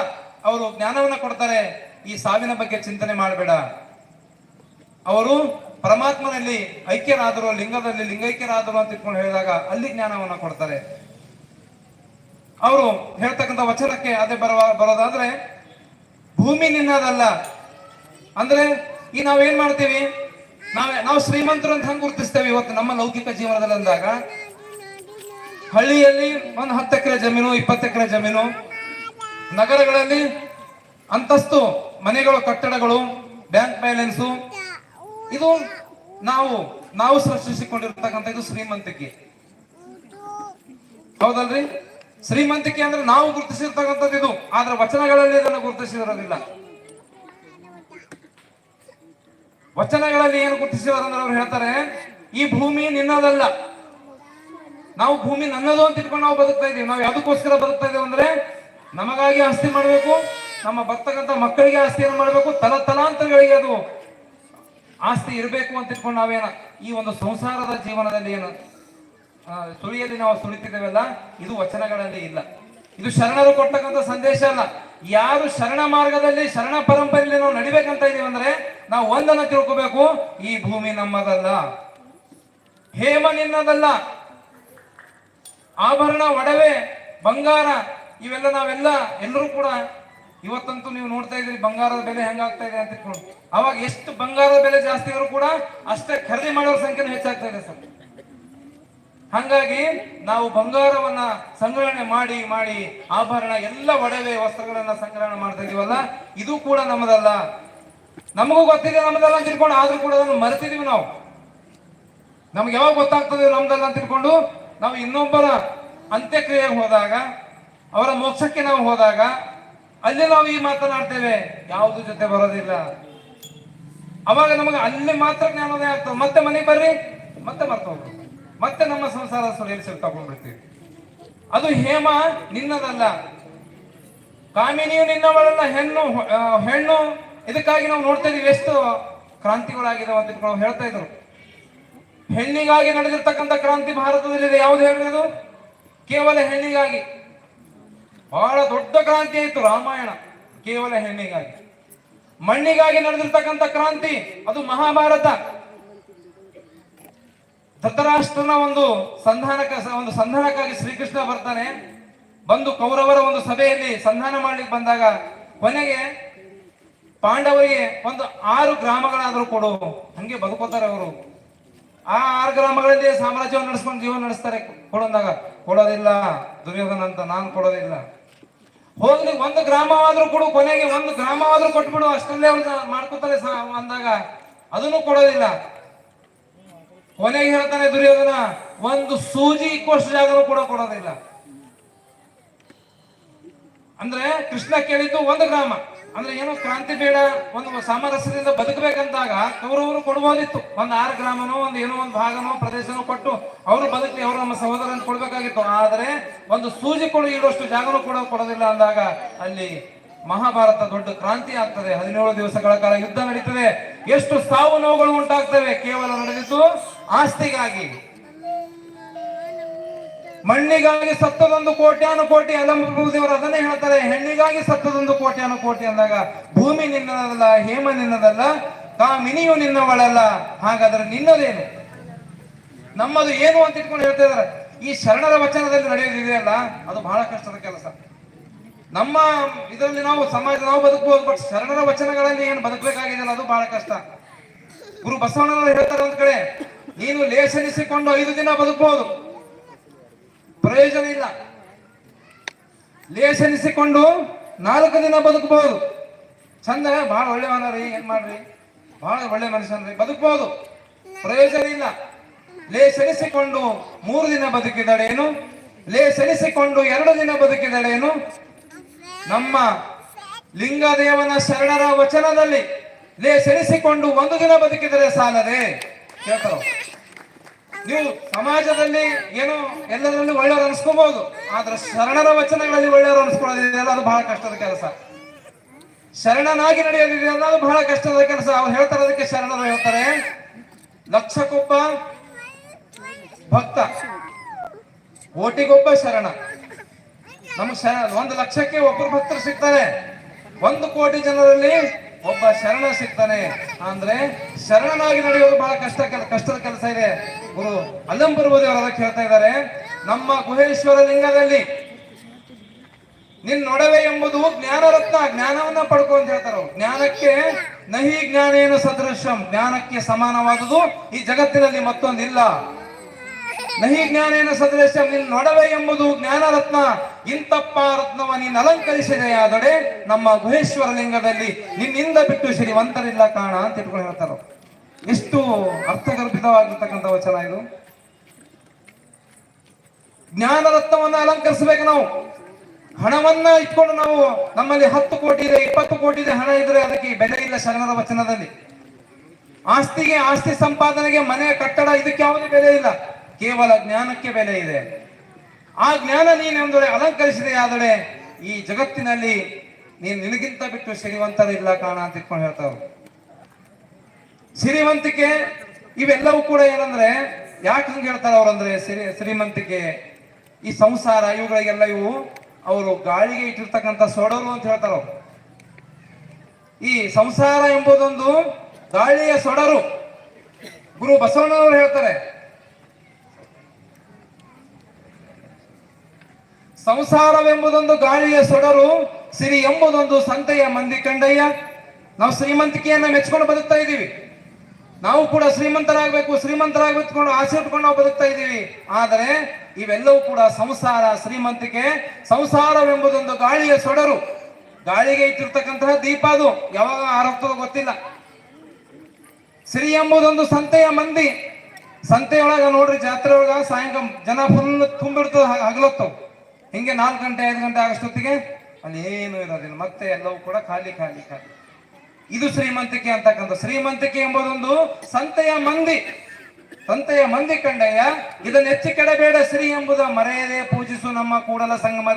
ಅವರು ಜ್ಞಾನವನ್ನ ಕೊಡ್ತಾರೆ. ಈ ಸಾವಿನ ಬಗ್ಗೆ ಚಿಂತನೆ ಮಾಡಬೇಡ. ಅವರು ಪರಮಾತ್ಮನಲ್ಲಿ ಐಕ್ಯರಾದರು, ಲಿಂಗದಲ್ಲಿ ಲಿಂಗೈಕ್ಯರಾದರು ಅಂತ ಇಟ್ಕೊಂಡು ಹೇಳಿದಾಗ ಅಲ್ಲಿ ಜ್ಞಾನವನ್ನ ಕೊಡ್ತಾರೆ. ಅವರು ಹೇಳ್ತಕ್ಕಂಥ ವಚನಕ್ಕೆ ಅದೇ ಬರುವ, ಬರೋದಾದ್ರೆ ಭೂಮಿ ನಿನ್ನದಲ್ಲ. ಅಂದ್ರೆ ಈ ನಾವೇನ್ ಮಾಡ್ತೀವಿ? ನಾವ್, ನಾವು ಶ್ರೀಮಂತರು ಅಂತ ಹಂಗ ಗುರುತಿಸ್ತೇವೆ ಇವತ್ತು ನಮ್ಮ ಲೌಕಿಕ ಜೀವನದಲ್ಲಿ ಅಂದಾಗ? ಹಳ್ಳಿಯಲ್ಲಿ ಒಂದು ಹತ್ತು ಎಕರೆ ಜಮೀನು, ಇಪ್ಪತ್ತು ಎಕರೆ ಜಮೀನು. ನಗರಗಳಲ್ಲಿ ಅಂತಸ್ತು, ಮನೆಗಳು, ಕಟ್ಟಡಗಳು ಬ್ಯಾಂಕ್ ಬ್ಯಾಲೆನ್ಸು ಇದು ನಾವು ನಾವು ಸೃಷ್ಟಿಸಿಕೊಂಡಿರ್ತಕ್ಕಂಥ ಇದು ಶ್ರೀಮಂತಿಕೆ. ಹೌದಲ್ರಿ? ಶ್ರೀಮಂತಿಕೆ ಅಂದ್ರೆ ನಾವು ಗುರುತಿಸಿರ್ತಕ್ಕಂಥದ್ದು ಇದು. ಆದ್ರೆ ವಚನಗಳಲ್ಲಿ ಇದನ್ನು ಗುರುತಿಸಿರೋದಿಲ್ಲ. ವಚನಗಳಲ್ಲಿ ಏನು ಗುರುತಿಸಿರೋದಂದ್ರೆ ಅವ್ರು ಹೇಳ್ತಾರೆ, ಈ ಭೂಮಿ ನಿನ್ನದಲ್ಲ. ನಾವು ಭೂಮಿ ನನ್ನದು ಅಂತ ಇಟ್ಕೊಂಡು ನಾವು ಬದುಕ್ತಾ ಇದೀವಿ ನಾವು ಯಾವುದಕ್ಕೋಸ್ಕರ ಬದುಕ್ತಾ ಇದ್ದೇವೆ ಅಂದ್ರೆ, ನಮಗಾಗಿ ಆಸ್ತಿ ಮಾಡಬೇಕು ನಮ್ಮ ಬರ್ತಕ್ಕಂಥ ಮಕ್ಕಳಿಗೆ ಆಸ್ತಿಯನ್ನು ಮಾಡಬೇಕು? ತಲ ತಲಾಂತರಗಳಿಗೆ ಅದು ಆಸ್ತಿ ಇರಬೇಕು ಅಂತ ಇಟ್ಕೊಂಡು ನಾವೇನ ಈ ಒಂದು ಸಂಸಾರದ ಜೀವನದಲ್ಲಿ ಏನು ಸುಳಿಯಲ್ಲಿ ನಾವು ಸುಳಿತಿದ್ದೇವಲ್ಲ, ಇದು ವಚನಗಳಲ್ಲಿ ಇಲ್ಲ. ಇದು ಶರಣರು ಕೊಟ್ಟಕ್ಕಂಥ ಸಂದೇಶ ಅಲ್ಲ. ಯಾರು ಶರಣ ಮಾರ್ಗದಲ್ಲಿ, ಶರಣ ಪರಂಪರೆಯಲ್ಲಿ ನಾವು ನಡಿಬೇಕಂತ ಇದೀವಿ ಅಂದ್ರೆ ನಾವು ಒಂದನ್ನು ತಿಳ್ಕೋಬೇಕು, ಈ ಭೂಮಿ ನಮ್ಮದಲ್ಲ. ಹೇಮ ನಿನ್ನದಲ್ಲ. ಆಭರಣ, ಒಡವೆ, ಬಂಗಾರ, ಇವೆಲ್ಲ ನಾವೆಲ್ಲ ಎಲ್ಲರೂ ಕೂಡ ಇವತ್ತಂತೂ ನೀವು ನೋಡ್ತಾ ಇದ್ದೀರಿ ಬಂಗಾರದ ಬೆಲೆ ಹೆಂಗಾಗ್ತಾ ಇದೆ ಅಂತ ಇಟ್ಕೊಂಡು ಅವಾಗ ಎಷ್ಟು ಬಂಗಾರದ ಬೆಲೆ ಜಾಸ್ತಿ ಇದ್ರು ಕೂಡ ಅಷ್ಟೇ ಖರೀದಿ ಮಾಡೋರ ಸಂಖ್ಯೆನೂ ಹೆಚ್ಚಾಗ್ತಾ ಇದೆ ಸರ್. ಹಂಗಾಗಿ ನಾವು ಬಂಗಾರವನ್ನ ಸಂಗ್ರಹಣೆ ಮಾಡಿ ಮಾಡಿ ಆಭರಣ ಎಲ್ಲ ಒಡವೆ ವಸ್ತ್ರಗಳನ್ನ ಸಂಗ್ರಹಣೆ ಮಾಡ್ತಾ ಇದೀವಲ್ಲ, ಇದು ಕೂಡ ನಮ್ಮದಲ್ಲ. ನಮಗೂ ಗೊತ್ತಿದೆ ನಮ್ಮದಲ್ಲ ಅಂತ ತಿಳ್ಕೊಂಡು ಆದ್ರೂ ಕೂಡ ಅದನ್ನು ಮರೆತಿದೀವಿ ನಾವು. ನಮ್ಗೆ ಯಾವಾಗ ಗೊತ್ತಾಗ್ತದೆ ನಮ್ದಲ್ಲ ಅಂತ ತಿಳ್ಕೊಂಡು ನಾವು ಇನ್ನೊಬ್ಬರ ಅಂತ್ಯಕ್ರಿಯೆಗೆ ಹೋದಾಗ, ಅವರ ಮೋಕ್ಷಕ್ಕೆ ನಾವು ಹೋದಾಗ ಅಲ್ಲಿ ನಾವು ಈ ಮಾತನಾಡ್ತೇವೆ. ಯಾವುದು ಜೊತೆ ಬರೋದಿಲ್ಲ. ಅವಾಗ ನಮಗೆ ಅಲ್ಲಿ ಮಾತ್ರ ಜ್ಞಾನೋದಯ ಆಗ್ತದೆ. ಮತ್ತೆ ಮನೆಗೆ ಬರ್ರಿ, ಮತ್ತೆ ಮರ್ತೋಗ್ರಿ ಮತ್ತೆ ನಮ್ಮ ಸಂಸಾರ ಸುಳಿಯಲ್ಲಿ ಸಿಲ್ತಕೊಂಡ್ಬಿಡ್ತೀವಿ ಅದು ಹೇಮ ನಿನ್ನದಲ್ಲ. ಕಾಮಿನಿಯು ನಿನ್ನವಳಲ್ಲ. ಹೆಣ್ಣು ಹೆಣ್ಣು, ಇದಕ್ಕಾಗಿ ನಾವು ನೋಡ್ತಾ ಇದೀವಿ ಎಷ್ಟು ಕ್ರಾಂತಿಗಳಾಗಿದಾವೆ ಅಂತ ನಾವು ಹೇಳ್ತಾ ಇದ್ರು. ಹೆಣ್ಣಿಗಾಗಿ ನಡೆದಿರ್ತಕ್ಕಂಥ ಕ್ರಾಂತಿ ಭಾರತದಲ್ಲಿದೆ. ಯಾವ್ದು ಹೇಳಿರೋದು ಕೇವಲ ಹೆಣ್ಣಿಗಾಗಿ. ಬಹಳ ದೊಡ್ಡ ಕ್ರಾಂತಿ ಆಯಿತು ರಾಮಾಯಣ, ಕೇವಲ ಹೆಣ್ಣಿಗಾಗಿ. ಮಣ್ಣಿಗಾಗಿ ನಡೆದಿರ್ತಕ್ಕಂಥ ಕ್ರಾಂತಿ, ಅದು ಮಹಾಭಾರತ. ಧೃತರಾಷ್ಟ್ರನ ಒಂದು ಸಂಧಾನಕ, ಒಂದು ಸಂಧಾನಕ್ಕಾಗಿ ಶ್ರೀಕೃಷ್ಣ ಬರ್ತಾನೆ. ಬಂದು ಕೌರವರ ಒಂದು ಸಭೆಯಲ್ಲಿ ಸಂಧಾನ ಮಾಡ್ಲಿಕ್ಕೆ ಬಂದಾಗ ಕೊನೆಗೆ ಪಾಂಡವರಿಗೆ ಒಂದು ಆರು ಗ್ರಾಮಗಳಾದರೂ ಕೊಡು, ಹಂಗೆ ಬದುಕೋತಾರೆ ಅವರು. ಆ ಆರು ಗ್ರಾಮಗಳಲ್ಲಿ ಸಾಮ್ರಾಜ್ಯವನ್ನು ನಡೆಸ್ಕೊಂಡು ಜೀವನ ನಡೆಸ್ತಾರೆ ಕೊಡೋದಾಗ. ಕೊಡೋದಿಲ್ಲ ದುರ್ಯೋಧನ ಅಂತ ನಾನು ಕೊಡೋದಿಲ್ಲ. ಹೋಗ್ಲಿ ಒಂದು ಗ್ರಾಮ ಆದ್ರೂ ಕೊಡು, ಕೊನೆಗೆ ಒಂದು ಗ್ರಾಮ ಆದ್ರೂ ಕೊಟ್ಬಿಡು ಅಷ್ಟಲ್ಲೇ ಮಾಡ್ಕೊತಾರೆ ಅಂದಾಗ ಅದನ್ನು ಕೊಡೋದಿಲ್ಲ. ಕೊನೆಗೆ ಹೇಳ್ತಾನೆ ದುರ್ಯೋಧನ, ಒಂದು ಸೂಜಿ ಇಕ್ಕುವಷ್ಟು ಜಾಗನೂ ಕೂಡ ಕೊಡೋದಿಲ್ಲ. ಅಂದ್ರೆ ಕೃಷ್ಣ ಕೇಳಿದ್ದು ಒಂದು ಗ್ರಾಮ. ಅಂದ್ರೆ ಏನೋ ಕ್ರಾಂತಿ ಬೇಡ, ಒಂದು ಸಾಮರಸ್ಯದಿಂದ ಬದುಕಬೇಕಂದಾಗ ಅವರವರು ಕೊಡ್ಬೋದಿತ್ತು ಒಂದು ಆರು ಗ್ರಾಮನೋ, ಒಂದು ಏನೋ ಒಂದು ಭಾಗನೋ, ಪ್ರದೇಶನೋ ಕೊಟ್ಟು ಅವರು ಬದುಕಿ ಅವರು ನಮ್ಮ ಸಹೋದರನ ಕೊಡ್ಬೇಕಾಗಿತ್ತು. ಆದರೆ ಒಂದು ಸೂಜಿ ಕೊಡು ಇಡುವಷ್ಟು ಜಾಗನೂ ಕೂಡ ಕೊಡೋದಿಲ್ಲ ಅಂದಾಗ ಅಲ್ಲಿ ಮಹಾಭಾರತ ದೊಡ್ಡ ಕ್ರಾಂತಿ ಆಗ್ತದೆ. ಹದಿನೇಳು ದಿವಸಗಳ ಕಾಲ ಯುದ್ಧ ನಡೀತದೆ. ಎಷ್ಟು ಸಾವು ನೋವುಗಳು ಉಂಟಾಗ್ತವೆ. ಕೇವಲ ನಡೆದಿದ್ದು ಆಸ್ತಿಗಾಗಿ. ಮಣ್ಣಿಗಾಗಿ ಸತ್ತದೊಂದು ಕೋಟ್ಯಾನು ಕೋಟಿ ಅಲಂಬೂದಿಯವರು ಅದನ್ನೇ ಹೇಳ್ತಾರೆ. ಹೆಣ್ಣಿಗಾಗಿ ಸತ್ತದೊಂದು ಕೋಟ್ಯಾನು ಕೋಟಿ ಅಂದಾಗ ಭೂಮಿ ನಿನ್ನದಲ್ಲ, ಹೇಮ ನಿನ್ನದಲ್ಲ, ಕಾಮಿನಿಯು ನಿನ್ನವಳಲ್ಲ. ಹಾಗಾದ್ರೆ ನಿನ್ನದೇನು? ನಮ್ಮದು ಏನು ಅಂತ ಇಟ್ಕೊಂಡು ಹೇಳ್ತಾ ಇದಾರೆ ಈ ಶರಣರ ವಚನದಲ್ಲಿ ನಡೆಯೋದಿದೆಯಲ್ಲ ಅದು ಬಹಳ ಕಷ್ಟದ ಕೆಲಸ. ನಮ್ಮ ಇದರಲ್ಲಿ ನಾವು ಸಮಾಜ, ನಾವು ಬದುಕಬಹುದು ಬಟ್ ಶರಣರ ವಚನಗಳಲ್ಲಿ ಏನು ಬದುಕಬೇಕಾಗಿದೆಯಲ್ಲ, ಅದು ಬಹಳ ಕಷ್ಟ. ಗುರು ಬಸವಣ್ಣನವರು ಹೇಳ್ತಾರೆ ಒಂದ್ ಕಡೆ, ನೀನು ಲೇಸನಿಸಿಕೊಂಡು ಐದು ದಿನ ಬದುಕಬಹುದು ಪ್ರಯೋಜನ ಇಲ್ಲ. ಲೇಸನಿಸಿಕೊಂಡು ನಾಲ್ಕು ದಿನ ಬದುಕಬಹುದು ಚಂದ ಬಹಳ ಒಳ್ಳೆಯವನ ರೀ ಏನ್ ಮಾಡ್ರಿ? ಬಹಳ ಒಳ್ಳೆ ಮನುಷ್ಯನ್ರಿ ಬದುಕಬಹುದು ಪ್ರಯೋಜನ ಇಲ್ಲ. ಲೇಸನಿಸಿಕೊಂಡು ಮೂರು ದಿನ ಬದುಕಿದಳೇನು ಲೇಸನಿಸಿಕೊಂಡು ಎರಡು ದಿನ ಬದುಕಿದಳೇನು ನಮ್ಮ ಲಿಂಗದೇವನ ಶರಣರ ವಚನದಲ್ಲಿ ಲೇಸನಿಸಿಕೊಂಡು ಒಂದು ದಿನ ಬದುಕಿದರೆ ಸಾಲದೆ? ಕೇಳ್ತಾರ? ನೀವು ಸಮಾಜದಲ್ಲಿ ಏನು ಎಲ್ಲದರಲ್ಲಿ ಒಳ್ಳೆಯವರು ಅನ್ಸ್ಕೋಬಹುದು ಆದ್ರೆ ಶರಣರ ವಚನಗಳಲ್ಲಿ ಒಳ್ಳೆಯವರು ಅನ್ಸ್ಕೊಳ್ಳೋದಿದೆಯಲ್ಲ ಅದು ಬಹಳ ಕಷ್ಟದ ಕೆಲಸ. ಶರಣನಾಗಿ ನಡೆಯೋದಿದೆಯಲ್ಲ ಅದು ಬಹಳ ಕಷ್ಟದ ಕೆಲಸ. ಅವ್ರು ಹೇಳ್ತಾರೆ ಅದಕ್ಕೆ ಶರಣರು ಹೇಳ್ತಾರೆ. ಲಕ್ಷಕ್ಕೊಬ್ಬ ಭಕ್ತ, ಕೋಟಿಗೊಬ್ಬ ಶರಣ. ನಮ್ಗೆ ಶರಣ ಒಂದು ಲಕ್ಷಕ್ಕೆ ಒಬ್ಬರು ಭಕ್ತರು ಸಿಗ್ತಾರೆ. ಒಂದು ಕೋಟಿ ಜನರಲ್ಲಿ ಒಬ್ಬ ಶರಣ ಸಿಗ್ತಾನೆ. ಅಂದ್ರೆ ಶರಣನಾಗಿ ನಡೆಯೋದು ಬಹಳ ಕಷ್ಟ ಕಷ್ಟದ ಕೆಲಸ ಇದೆ. ಗುರು ಅಲ್ಲಂಬರ್ಬೋದು ದೇವರ ಅದಕ್ಕೆ ಹೇಳ್ತಾ ಇದ್ದಾರೆ. ನಮ್ಮ ಗುಹೇಶ್ವರ ಲಿಂಗದಲ್ಲಿ ನಿನ್ ನೊಡವೆ ಎಂಬುದು ಜ್ಞಾನ ರತ್ನ ಜ್ಞಾನವನ್ನ ಪಡ್ಕೊ ಅಂತ ಹೇಳ್ತಾರೆ ಜ್ಞಾನಕ್ಕೆ ನಹಿ ಜ್ಞಾನೇನು ಸದೃಶಂ ಜ್ಞಾನಕ್ಕೆ ಸಮಾನವಾದುದು ಈ ಜಗತ್ತಿನಲ್ಲಿ ಮತ್ತೊಂದಿಲ್ಲ. ನಹಿ ಜ್ಞಾನೇನ ಸದೃಶಂ ನಿನ್ ನೊಡವೆ ಎಂಬುದು ಜ್ಞಾನ ರತ್ನ ಇಂತಪ್ಪ ರತ್ನವ ನೀನ್ ಅಲಂಕರಿಸಿದೆಯಾದಡೆ ನಮ್ಮ ಗುಹೇಶ್ವರ ಲಿಂಗದಲ್ಲಿ ನಿನ್ನಿಂದ ಬಿಟ್ಟು ಶ್ರೀವಂತರಿಲ್ಲ ಕಾಣ ಅಂತ ಇಟ್ಕೊಂಡು ಹೇಳ್ತಾರ. ಎಷ್ಟು ಅರ್ಥಗರ್ಭಿತವಾಗಿರ್ತಕ್ಕಂಥ ವಚನ ಇದು? ಜ್ಞಾನ ರತ್ನವನ್ನ ಅಲಂಕರಿಸಬೇಕು ನಾವು. ಹಣವನ್ನ ಇಟ್ಕೊಂಡು ನಾವು ನಮ್ಮಲ್ಲಿ ಹತ್ತು ಕೋಟಿ ಇದೆ, ಇಪ್ಪತ್ತು ಕೋಟಿ ಇದೆ ಹಣ ಇದ್ರೆ ಅದಕ್ಕೆ ಬೆಲೆ ಇಲ್ಲ ಶರಣರ ವಚನದಲ್ಲಿ. ಆಸ್ತಿಗೆ ಆಸ್ತಿ ಸಂಪಾದನೆಗೆ ಮನೆ, ಕಟ್ಟಡ, ಇದಕ್ಕೆ ಯಾವುದೇ ಬೆಲೆ ಇಲ್ಲ. ಕೇವಲ ಜ್ಞಾನಕ್ಕೆ ಬೆಲೆ ಇದೆ. ಆ ಜ್ಞಾನ ನೀನೆಂದರೆ ಅಲಂಕರಿಸಿದೆ, ಆದರೆ ಈ ಜಗತ್ತಿನಲ್ಲಿ ನೀನು ನಿನಗಿಂತ ಬಿಟ್ಟು ಶ್ರೀಮಂತರಿಲ್ಲ ಕಾಣ ಅಂತ ಇಟ್ಕೊಂಡು ಹೇಳ್ತಾವ್ರು. ಸಿರಿವಂತಿಕೆ ಇವೆಲ್ಲವೂ ಕೂಡ ಏನಂದ್ರೆ ಯಾಕೆ ಹಂಗೆ ಹೇಳ್ತಾರೆ ಅವ್ರಂದ್ರೆ ಸಿರಿ ಶ್ರೀಮಂತಿಕೆ ಈ ಸಂಸಾರ ಇವುಗಳಿಗೆಲ್ಲ ಇವು ಅವರು ಗಾಳಿಗೆ ಇಟ್ಟಿರ್ತಕ್ಕಂಥ ಸೊಡರು ಅಂತ ಹೇಳ್ತಾರ ಈ ಸಂಸಾರ ಎಂಬುದೊಂದು ಗಾಳಿಯ ಸೊಡರು ಗುರು ಬಸವಣ್ಣನವರು ಹೇಳ್ತಾರೆ, ಸಂಸಾರವೆಂಬುದೊಂದು ಗಾಳಿಯ ಸೊಡರು ಸಿರಿ ಎಂಬುದೊಂದು ಸಂತೆಯ ಮಂದಿ ಕಂಡಯ್ಯ. ನಾವು ಶ್ರೀಮಂತಿಕೆಯನ್ನ ಮೆಚ್ಕೊಂಡು ಬದುಕ್ತಾ ಇದ್ದೀವಿ. ನಾವು ಕೂಡ ಶ್ರೀಮಂತರಾಗಬೇಕು ಶ್ರೀಮಂತರಾಗಬೇಕು ಆಸೆ ಇಟ್ಕೊಂಡು ನಾವು ಬದುಕ್ತಾ ಇದ್ದೀವಿ. ಆದರೆ ಇವೆಲ್ಲವೂ ಕೂಡ ಸಂಸಾರ, ಶ್ರೀಮಂತಿಕೆ, ಸಂಸಾರವೆಂಬುದೊಂದು ಗಾಳಿಯ ಸೊಡರು. ಗಾಳಿಗೆ ಇಟ್ಟಿರ್ತಕ್ಕಂತಹ ದೀಪ ಅದು. ಯಾವಾಗ ಆರೋಗ್ತದೋ ಗೊತ್ತಿಲ್ಲ. ಸಿರಿ ಎಂಬುದೊಂದು ಸಂತೆಯ ಮಂದಿ. ಸಂತೆಯೊಳಗ ನೋಡ್ರಿ ಜಾತ್ರೆ ಒಳಗ ಸಾಯಂಕಾಲ ಜನ ಫುಲ್ ತುಂಬಿಡ್ತದ ಹಗಲೊತ್ತು. ಹಿಂಗೆ ನಾಲ್ಕು ಗಂಟೆ, ಐದು ಗಂಟೆ ಆಗಷ್ಟೊತ್ತಿಗೆ ಅಲ್ಲಿ ಏನು ಇರೋದಿಲ್ಲ. ಮತ್ತೆ ಎಲ್ಲವೂ ಕೂಡ ಖಾಲಿ ಖಾಲಿ ಖಾಲಿ. ಇದು ಶ್ರೀಮಂತಿಕೆ ಅಂತಕ್ಕಂಥ ಶ್ರೀಮಂತಿಕೆ ಎಂಬುದೊಂದು ಸಂತೆಯ ಮಂದಿ. ಸಂತೆಯ ಮಂದಿ ಕಂಡಯ್ಯ, ಇದನ್ನ ಹೆಚ್ಚು ಕೆಡಬೇಡ ಶ್ರೀ ಎಂಬುದ ಮರೆಯದೆ ಪೂಜಿಸು ನಮ್ಮ ಕೂಡಲ ಸಂಗಮ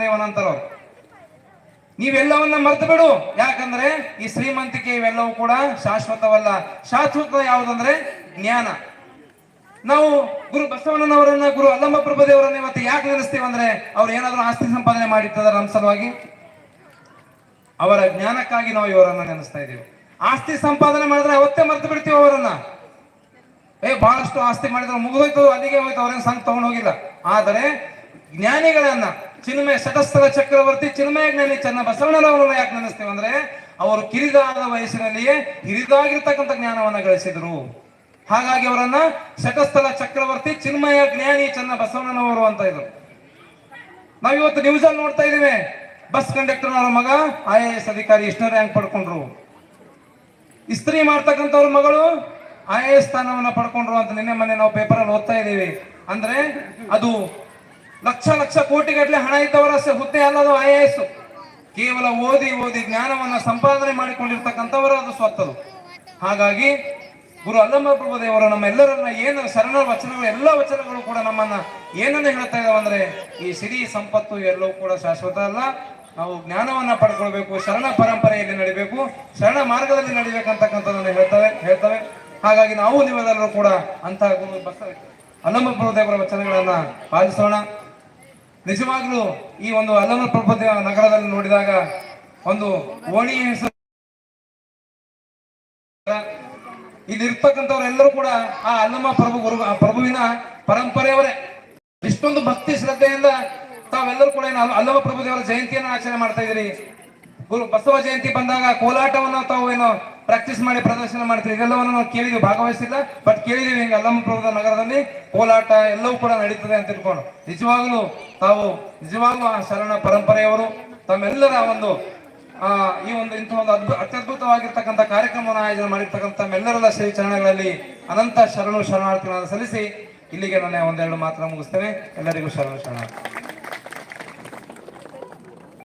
ನೀವೆಲ್ಲವನ್ನ ಮರೆತು ಬಿಡು. ಯಾಕಂದ್ರೆ ಈ ಶ್ರೀಮಂತಿಕೆ ಇವೆಲ್ಲವೂ ಕೂಡ ಶಾಶ್ವತವಲ್ಲ. ಶಾಶ್ವತ ಯಾವುದಂದ್ರೆ ಜ್ಞಾನ. ನಾವು ಗುರು ಬಸವಣ್ಣನವರನ್ನ, ಗುರು ಅಲ್ಲಮ್ಮ ಪ್ರಭುದೇವರನ್ನ ಇವತ್ತು ಯಾಕೆ ನೆನೆಸ್ತೀವಿ ಅಂದ್ರೆ ಅವ್ರು ಏನಾದ್ರೂ ಆಸ್ತಿ ಸಂಪಾದನೆ ಮಾಡಿರ್ತದ ನಮ್ಮ ಸಲುವಾಗಿ. ಅವರ ಜ್ಞಾನಕ್ಕಾಗಿ ನಾವು ಇವರನ್ನ ನೆನೆಸ್ತಾ ಇದ್ದೀವಿ. ಆಸ್ತಿ ಸಂಪಾದನೆ ಮಾಡಿದ್ರೆ ಅವತ್ತೇ ಮರ್ತು ಬಿಡ್ತೀವಿ ಅವರನ್ನ. ಏ, ಬಹಳಷ್ಟು ಆಸ್ತಿ ಮಾಡಿದ್ರೆ ಮುಗಿದೋಯ್ತು, ಅಲ್ಲಿಗೆ ಹೋಯ್ತು, ಅವ್ರೇನು ಸಂಘ ತಗೊಂಡು ಹೋಗಿಲ್ಲ. ಆದರೆ ಜ್ಞಾನಿಗಳನ್ನ, ಚಿನ್ಮಯ ಶತಸ್ಥಲ ಚಕ್ರವರ್ತಿ ಚಿನ್ಮಯ ಜ್ಞಾನಿ ಚನ್ನ ಬಸವಣ್ಣನವರನ್ನ ಯಾಕೆ ನೆನೆಸ್ತೀವಿ ಅಂದ್ರೆ, ಅವರು ಕಿರಿದಾದ ವಯಸ್ಸಿನಲ್ಲಿಯೇ ಹಿರಿದಾಗಿರ್ತಕ್ಕಂಥ ಜ್ಞಾನವನ್ನ ಗಳಿಸಿದ್ರು. ಹಾಗಾಗಿ ಅವರನ್ನ ಶತಸ್ಥಲ ಚಕ್ರವರ್ತಿ ಚಿನ್ಮಯ ಜ್ಞಾನಿ ಚನ್ನ ಬಸವಣ್ಣನವರು ಅಂತ ಇದ್ರು. ನಾವಿವತ್ತು ನ್ಯೂಸ್ ಅಲ್ಲಿ ನೋಡ್ತಾ ಇದೀವಿ ಬಸ್ ಕಂಡಕ್ಟರ್ ಅವರ ಮಗ ಐ ಎ ಎಸ್ ಅಧಿಕಾರಿ ಇಷ್ಟನ ರ್ಯಾಂಕ್ ಪಡ್ಕೊಂಡ್ರು. ಇಸ್ತ್ರಿ ಮಾಡ್ತಕ್ಕಂಥವ್ರ ಮಗಳು ಐ ಎ ಎಸ್ ಸ್ಥಾನವನ್ನ ಪಡ್ಕೊಂಡ್ರು ಅಂತ ನಿನ್ನೆ ಮೊನ್ನೆ ನಾವು ಪೇಪರ್ ಅಲ್ಲಿ ಓದ್ತಾ ಇದ್ದೀವಿ. ಅಂದ್ರೆ ಅದು ಲಕ್ಷ ಲಕ್ಷ ಕೋಟಿಗಟ್ಟಲೆ ಹಣ ಇದ್ದವರ ಹುದ್ದೆ ಅಲ್ಲದು ಐ ಎ ಎಸ್ ಕೇವಲ ಓದಿ ಓದಿ ಜ್ಞಾನವನ್ನ ಸಂಪಾದನೆ ಮಾಡಿಕೊಂಡಿರ್ತಕ್ಕಂಥವರ ಅದು ಸ್ವತ್ತದು ಹಾಗಾಗಿ ಗುರು ಅಲ್ಲಮ್ಮ ಪ್ರಭುದೇವರು ನಮ್ಮೆಲ್ಲರನ್ನ ಏನು ಸರಣ ವಚನಗಳು, ಎಲ್ಲ ವಚನಗಳು ಕೂಡ ನಮ್ಮನ್ನ ಏನನ್ನ ಹೇಳ್ತಾ ಇದಾವೆ ಅಂದ್ರೆ ಈ ಸಿರಿ ಸಂಪತ್ತು ಎಲ್ಲವೂ ಕೂಡ ಶಾಶ್ವತ ಅಲ್ಲ. ನಾವು ಜ್ಞಾನವನ್ನ ಪಡ್ಕೊಳ್ಬೇಕು, ಶರಣ ಪರಂಪರೆಯಲ್ಲಿ ನಡಿಬೇಕು, ಶರಣ ಮಾರ್ಗದಲ್ಲಿ ನಡಿಬೇಕಂತಕ್ಕಂಥದ್ದನ್ನು ಹೇಳ್ತವೆ ಹೇಳ್ತವೆ. ಹಾಗಾಗಿ ನಾವು ನೀವೆಲ್ಲರೂ ಕೂಡ ಅಂತಹ ಗುರು ಬಸ ಅಲ್ಲಮ್ಮ ಪ್ರಭುದೇವರ ವಚನಗಳನ್ನ ಪಾಲಿಸೋಣ. ನಿಜವಾಗ್ಲೂ ಈ ಒಂದು ಅಲ್ಲಮ ಪ್ರಭುದೇವ ನಗರದಲ್ಲಿ ನೋಡಿದಾಗ ಒಂದು ಓಣಿ ಹೆಸರು ಇಲ್ಲಿರ್ತಕ್ಕಂಥವರೆಲ್ಲರೂ ಕೂಡ ಆ ಅಲ್ಲಮ ಪ್ರಭು ಗುರು ಪ್ರಭುವಿನ ಪರಂಪರೆಯವರೇ. ಇಷ್ಟೊಂದು ಭಕ್ತಿ ಶ್ರದ್ಧೆಯಿಂದ ತಾವೆಲ್ಲರೂ ಕೂಡ ಏನು ಅಲ್ಲವ ಪ್ರಭು ದೇವರ ಜಯಂತಿಯನ್ನು ಆಚರಣೆ ಮಾಡ್ತಾ ಇದ್ರಿ ಗುರು ಬಸವ ಜಯಂತಿ ಬಂದಾಗ ಕೋಲಾಟವನ್ನು ತಾವು ಏನು ಪ್ರಾಕ್ಟೀಸ್ ಮಾಡಿ ಪ್ರದರ್ಶನ ಮಾಡ್ತೀವಿ ಇದೆಲ್ಲವನ್ನು ನಾವು ಕೇಳಿದ್ವಿ. ಭಾಗವಹಿಸಿಲ್ಲ ಬಟ್ ಕೇಳಿದೀವಿ ಹಿಂಗೆ ಅಲ್ಲಮ ಪ್ರಭುದ ನಗರದಲ್ಲಿ ಕೋಲಾಟ ಎಲ್ಲವೂ ಕೂಡ ನಡೀತದೆ ಅಂತ ತಿಳ್ಕೊಂಡು. ನಿಜವಾಗ್ಲೂ ತಾವು ನಿಜವಾಗ್ಲೂ ಆ ಶರಣ ಪರಂಪರೆಯವರು, ತಮ್ಮೆಲ್ಲರ ಒಂದು ಈ ಒಂದು ಇಂಥ ಒಂದು ಅದ್ಭುತ ಅತ್ಯದ್ಭುತವಾಗಿರ್ತಕ್ಕಂಥ ಕಾರ್ಯಕ್ರಮವನ್ನು ಆಯೋಜನೆ ಮಾಡಿರ್ತಕ್ಕಂಥ ತಮ್ಮೆಲ್ಲರ ಶ್ರೀ ಚರಣಗಳಲ್ಲಿ ಅನಂತ ಶರಣು ಶರಣಾರ್ಥಿಗಳನ್ನು ಸಲ್ಲಿಸಿ ಇಲ್ಲಿಗೆ ನನ್ನ ಒಂದೆರಡು ಮಾತ್ರ ಮುಗಿಸ್ತೇನೆ. ಎಲ್ಲರಿಗೂ ಶರಣು ಶರಣಾರ್ಥಿ.